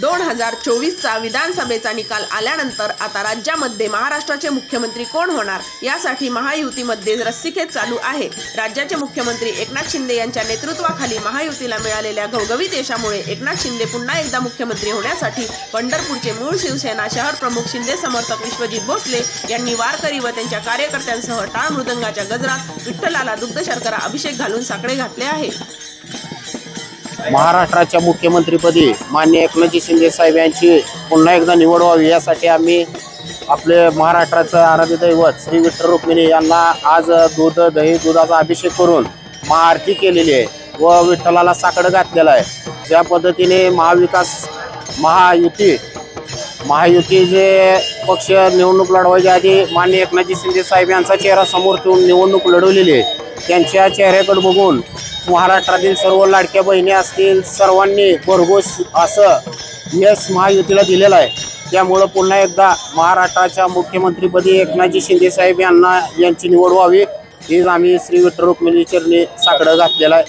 दोन हजार चोवीसचा विधानसभेचा निकाल आल्यानंतर आता राज्यामध्ये महाराष्ट्राचे मुख्यमंत्री कोण होणार? यासाठी महायुतीमध्ये रस्सीखेच चालू आहे. राज्याचे मुख्यमंत्री एकनाथ शिंदे यांच्या नेतृत्वाखाली महायुतीला मिळालेल्या घवघवीत यशामुळे एकनाथ शिंदे पुन्हा एकदा मुख्यमंत्री होण्यासाठी पंढरपूरचे मूळ शिवसेना शहर प्रमुख शिंदे समर्थक विश्वजित भोसले यांनी वारकरी व त्यांच्या कार्यकर्त्यांसह टाळ मृदंगाच्या गजरात विठ्ठलाला दुग्ध शर्करा अभिषेक घालून साकडे घातले आहे. महाराष्ट्राच्या मुख्यमंत्रीपदी मान्य एकनाथजी शिंदे साहेब यांची पुन्हा एकदा निवड व्हावी यासाठी आम्ही आपले महाराष्ट्राचं आराध्य दैवत श्री विठ्ठल रुक्मिणी यांना आज दूध दही दुधाचा अभिषेक करून महाआरती केलेली आहे व विठ्ठलाला साकडं घातलेलं आहे. त्या पद्धतीने महाविकास महायुती महायुती जे पक्ष निवडणूक लढवायच्या आधी मान्य एकनाथजी शिंदे साहेब यांचा चेहरा समोर ठेवून निवडणूक लढवलेली आहे. त्यांच्या चेहऱ्याकडे बघून महाराष्ट्रातील सर्व लाडक्या बहिणी असतील सर्वांनी भरघोस असं यश महायुतीला दिलेलं आहे. त्यामुळं पुन्हा एकदा महाराष्ट्राच्या मुख्यमंत्रीपदी एकनाथजी शिंदेसाहेब यांना यांची निवड व्हावी हेच आम्ही श्री विठ्ठल रुक्मिणी चरणी साकडं घातलेलं आहे.